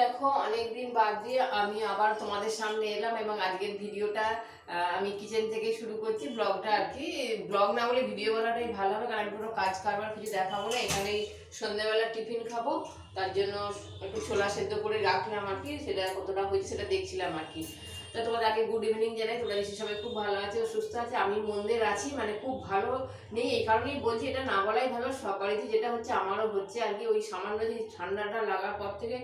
দেখো, অনেকদিন বাদ দিয়ে আমি আবার তোমাদের সামনে এলাম এবং আজকের ভিডিওটা আমি কিচেন থেকে শুরু করছি ব্লগটা আর কি। ব্লগ না বলে ভিডিও বানাটাই ভালো হবে, কারণ কোনো কাজ কারবার কিছু দেখাবো না, এখানেই সন্ধ্যাবেলা টিফিন খাব। তার জন্য একটু ছোলা সেদ্ধ করে রাখলাম আর কি, সেটা কতটা হয়েছে সেটা দেখছিলাম আর কি। তা তোমাদের আগে গুড ইভিনিং জানাই তোমরা নিশ্চয়ই সবাই খুব ভালো আছে ও সুস্থ আছে, আমি মন্দির আছি মানে খুব ভালো নেই, এই কারণেই বলছি এটা না বলাই ভালো সকালেতে যেটা হচ্ছে আমারও হচ্ছে আর কি, ওই সামান্য যে ঠান্ডাটা লাগার পর থেকে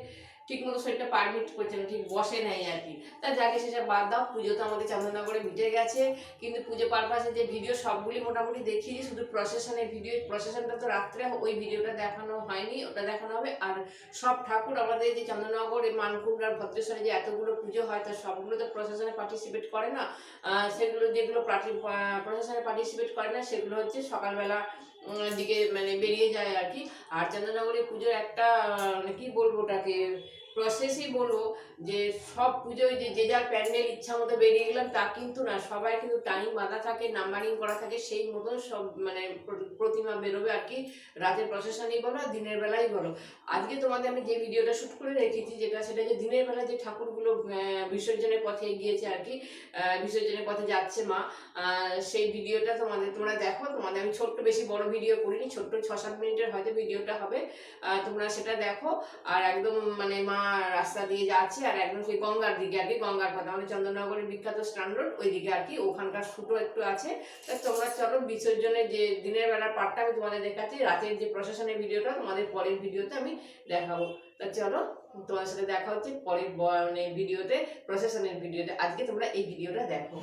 ঠিক মতো শরীরটা পারমিট করছে না, ঠিক বসে নাই আর কি। তা যাকে সেসব বাদ দাও, পুজো তো আমাদের চন্দননগরে মিটে গেছে, কিন্তু পুজো পারপাসে যে ভিডিও সবগুলি মোটামুটি দেখিয়েছি শুধু প্রসেশনের ভিডিও প্রসেশনটা তো রাত্রে ওই ভিডিওটা দেখানো হয়নি, ওটা দেখানো হবে। আর সব ঠাকুর আমাদের যে চন্দননগর, এই মানকুণ্ড, আর ভদ্রেশ্বরে যে এতগুলো পুজো হয় তার সবগুলো তো প্রসেশনে পার্টিসিপেট করে না। সেগুলো যেগুলো প্রসেশনে পার্টিসিপেট করে না, সেগুলো হচ্ছে সকালবেলা দিকে মানে বেরিয়ে যায় আর কি। আর চন্দ্রনগরে পুজোর একটা মানে কি বলব ওটাকে প্রসেসই বলব যে সব পুজোয় যে যে যার প্যান্ডেল ইচ্ছা মতো বেরিয়ে গেলাম, তা কিন্তু না। সবাই কিন্তু টাইম বাঁধা থাকে নাম্বারিং করা থাকে, সেই মতন সব মানে প্রতিমা বেরোবে আর কি। রাতের প্রসেশনই বলো আর দিনের বেলাই বলো। আজকে তোমাদের আমি যে ভিডিওটা শ্যুট করে রেখেছি যেটা, সেটা যে দিনের বেলা যে ঠাকুরগুলো বিসর্জনের পথে এগিয়েছে আর কি বিসর্জনের পথে যাচ্ছে মা সেই ভিডিওটা তোমাদের, তোমরা দেখো। তোমাদের আমি ছোট্ট বেশি বড় ভিডিও করিনি, ছোট্ট ছ সাত মিনিটের হয়তো ভিডিওটা হবে। তোমরা সেটা দেখো। আর একদম মানে মা রাস্তা দিয়ে যাচ্ছে আর একদম সেই গঙ্গার দিকে আর কি, গঙ্গার পথে আমাদের চন্দননগরের বিখ্যাত স্ট্যান্ড রোড ওই দিকে আর কি, ওখানকার শুটো একটু আছে। তা তোমরা চলো বিসর্জনের যে দিনের বেলার পার্টটা আমি তোমাদের দেখাচ্ছি, রাতের যে প্রশাসনের ভিডিওটা, তোমাদের পরের ভিডিওতে আমি দেখাবো। তা চলো তোমার সাথে দেখা হচ্ছে পরের মানে ভিডিওতে, প্রশাসনের ভিডিওতে। আজকে তোমরা এই ভিডিওটা দেখো।